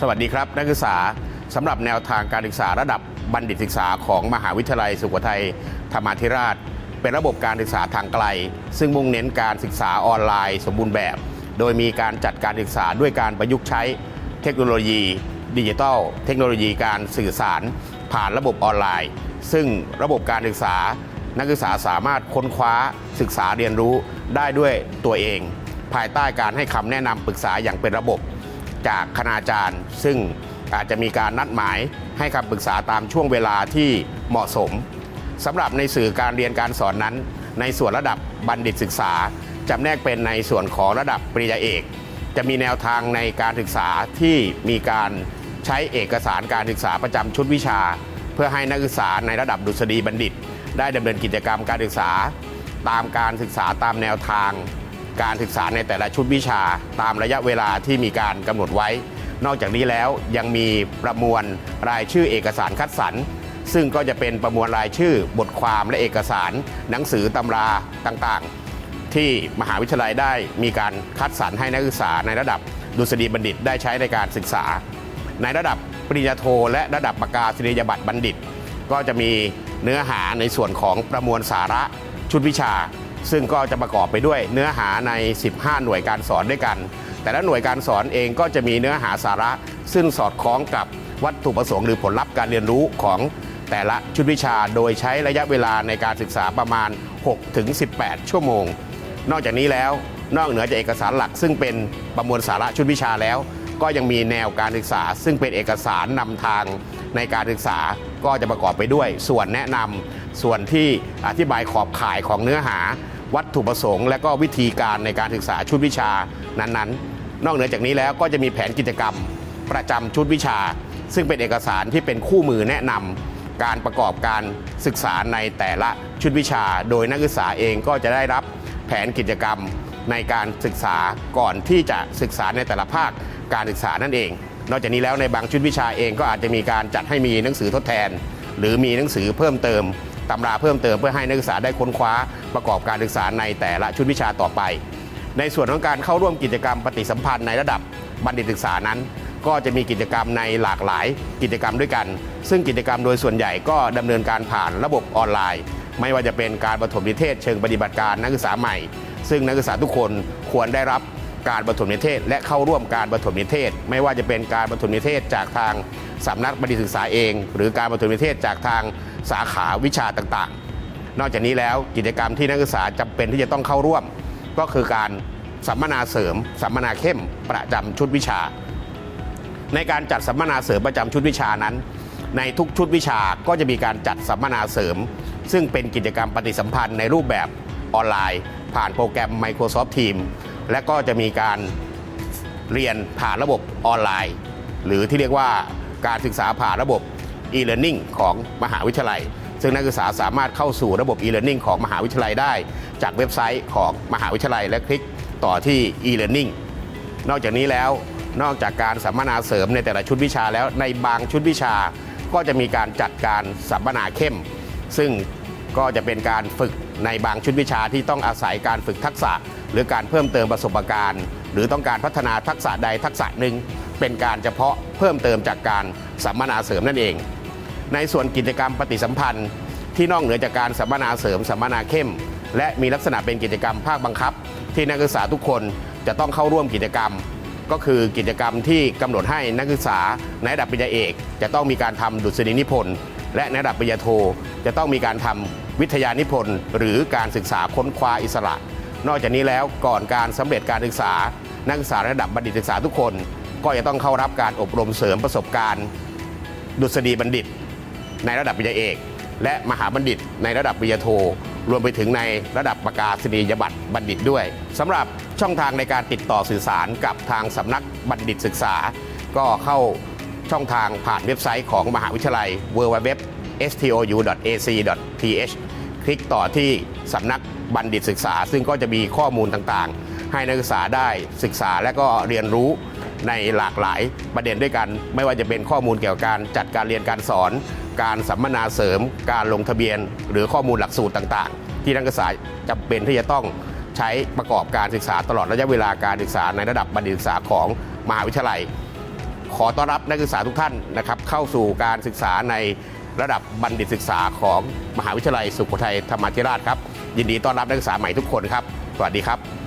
สวัสดีครับนักศึกษาสำหรับแนวทางการศึกษาระดับบัณฑิตศึกษาของมหาวิทยาลัยสุโขทัยธรรมาธิราช เป็นระบบการศึกษาทางไกล ซึ่งมุ่งเน้นการศึกษาออนไลน์สมบูรณ์แบบ โดยมีการจัดการศึกษาด้วยการประยุกต์ใช้เทคโนโลยี ดิจิทัล เทคโนโลยีการสื่อสาร ผ่านระบบออนไลน์ ซึ่งระบบการศึกษา นักศึกษาสามารถค้นคว้าศึกษาเรียนรู้ได้ด้วยตัวเอง ภายใต้การให้คำแนะนำปรึกษาอย่างเป็นระบบ จากคณาจารย์ ซึ่งอาจจะมีการนัดหมายให้คำปรึกษาตามช่วงเวลาที่เหมาะสมสำหรับในสื่อการเรียนการสอนนั้น ในส่วนระดับบัณฑิตศึกษาจำแนกเป็นในส่วนของระดับปริญญาเอก จะมีแนวทางในการศึกษาที่มีการใช้เอกสารการศึกษาประจำชุดวิชา เพื่อให้นักศึกษาในระดับดุษฎีบัณฑิต ได้ดำเนินกิจกรรมการศึกษา ตามการศึกษาตามแนวทาง การศึกษาในแต่ละชุดวิชา ตามระยะเวลาที่มีการกำหนดไว้ นอกจากนี้แล้วยังมีประมวลรายชื่อเอกสารคัดสรรซึ่งก็จะเป็นประมวลรายชื่อบทความและเอกสาร หนังสือตำราต่างๆ ที่มหาวิทยาลัยได้มีการคัดสรรให้นักศึกษาในระดับดุษฎีบัณฑิตได้ใช้ในการศึกษา ในระดับปริญญาโท และระดับประกาศนียบัตรบัณฑิต ก็จะมีเนื้อหาในส่วนของประมวลสาระชุดวิชา ซึ่งก็จะประกอบไปด้วยเนื้อหาใน 15 หน่วยการสอนด้วยกัน แต่ละหน่วยการสอนเองก็จะมีเนื้อหาสาระ ซึ่งสอดคล้องกับวัตถุประสงค์หรือผลลัพธ์การเรียนรู้ของแต่ละชุดวิชาโดยใช้ระยะเวลาในการศึกษาประมาณ 6-18 ชั่วโมง นอกจากนี้แล้วนอกเหนือจากเอกสารหลักซึ่งเป็นประมวลสาระชุดวิชาแล้ว ก็ยังมีแนวการศึกษา ซึ่งเป็นเอกสารนำทางในการศึกษาก็จะประกอบไปด้วย ส่วนแนะนำส่วนที่อธิบายขอบข่ายของเนื้อหา วัตถุประสงค์ และก็วิธีการในการศึกษาชุดวิชานั้นๆ นอกเหนือจากนี้แล้วก็จะมีแผนกิจกรรมประจำชุดวิชา ซึ่งเป็นเอกสารที่เป็นคู่มือแนะนำการประกอบการศึกษาในแต่ละชุดวิชา โดยนักศึกษาเองก็จะได้รับแผนกิจกรรม ในการศึกษาก่อนที่จะศึกษาในแต่ละภาคการศึกษานั่นเอง นอกจากนี้แล้วในบางชุดวิชาเองก็อาจจะมีการจัดให้มีหนังสือทดแทน หรือมีหนังสือเพิ่มเติมตำราเพิ่มเติมเพื่อให้นักศึกษาได้ค้นคว้าประกอบการศึกษาในแต่ละชุดวิชาต่อไป ในส่วนของการเข้าร่วมกิจกรรมปฏิสัมพันธ์ในระดับบัณฑิตศึกษานั้น ก็จะมีกิจกรรมในหลากหลายกิจกรรมด้วยกัน ซึ่งกิจกรรมโดยส่วนใหญ่ก็ดำเนินการผ่านระบบออนไลน์ ไม่ว่าจะเป็นการประถมนิเทศเชิงปฏิบัติการนักศึกษาใหม่ ซึ่งนักศึกษาทุกคนควรได้รับการประถมนิเทศ และเข้าร่วมการประถมนิเทศ ไม่ว่าจะเป็นการประถมนิเทศจากทางสำนักบัณฑิตศึกษาเอง หรือการประถมนิเทศจากทางสาขาวิชาต่างๆ นอกจากนี้แล้วกิจกรรมที่นักศึกษาจำเป็นที่จะต้องเข้าร่วม ก็คือการสัมมนาเสริม สัมมนาเข้มประจำชุดวิชา ในการจัดสัมมนาเสริมประจำชุดวิชานั้น ในทุกชุดวิชาก็จะมีการจัดสัมมนาเสริม ซึ่งเป็นกิจกรรมปฏิสัมพันธ์ในรูปแบบ ออนไลน์ ผ่านโปรแกรม Microsoft Teams และก็จะมีการเรียนผ่านระบบออนไลน์ หรือที่เรียกว่าการศึกษาผ่านระบบ e-learning ของมหาวิทยาลัย ซึ่งนักศึกษาสามารถเข้าสู่ระบบ e-learning ของมหาวิทยาลัยได้ จากเว็บไซต์ของมหาวิทยาลัย และคลิกต่อที่ e-learning นอกจากนี้แล้วนอกจากการสัมมนาเสริมในแต่ละชุดวิชาแล้วในบางชุดวิชาก็จะมีการจัดการสัมมนาเข้ม ซึ่ง ก็จะเป็นการฝึกในบางชุดวิชาที่ต้องอาศัยการฝึกทักษะ หรือการเพิ่มเติมประสบการณ์ หรือต้องการพัฒนาทักษะใดทักษะหนึ่ง เป็นการเฉพาะเพิ่มเติมจากการสัมมนาเสริมนั่นเอง ในส่วนกิจกรรมปฏิสัมพันธ์ที่นอกเหนือจากการสัมมนาเสริม สัมมนาเข้ม และมีลักษณะเป็นกิจกรรมภาคบังคับ ที่นักศึกษาทุกคนจะต้องเข้าร่วมกิจกรรม ก็คือกิจกรรมที่กำหนดให้นักศึกษาในระดับปริญญาเอก จะต้องมีการทำดุษฎีนิพนธ์และในระดับปริญญาโทจะต้องมีการทำ วิทยานิพนธ์หรือการศึกษาค้นคว้าอิสระ นอกจากนี้แล้วก่อนการสำเร็จการศึกษา นักศึกษาระดับบัณฑิตศึกษาทุกคน ก็จะต้องเข้ารับการอบรมเสริมประสบการณ์ ดุษฎีบัณฑิต ในระดับปริญญาเอก และมหาบัณฑิต ในระดับปริญญาโท รวมไปถึงในระดับประกาศนียบัตรบัณฑิตด้วยสำหรับช่องทางในการติดต่อสื่อสารกับทางสำนักบัณฑิตศึกษา ก็เข้าช่องทางผ่านเว็บไซต์ของมหาวิทยาลัย sto.u.ac.th คลิกต่อที่สำนักบัณฑิตศึกษา ซึ่งก็จะมีข้อมูลต่างๆ ให้นักศึกษาได้ศึกษาและก็เรียนรู้ในหลากหลายประเด็นด้วยกัน ไม่ว่าจะเป็นข้อมูลเกี่ยวกับการจัดการเรียนการสอน การสัมมนาเสริม การลงทะเบียน หรือข้อมูลหลักสูตรต่างๆ ที่นักศึกษาจำเป็นที่จะต้องใช้ประกอบการศึกษาตลอดระยะเวลาการศึกษาในระดับบัณฑิตศึกษาของมหาวิทยาลัย ขอต้อนรับนักศึกษาทุกท่านนะครับเข้าสู่การศึกษาใน ระดับบัณฑิตศึกษาของมหาวิทยาลัยสุโขทัยธรรมาธิราชครับ ยินดีต้อนรับนักศึกษาใหม่ทุกคนครับ สวัสดีครับ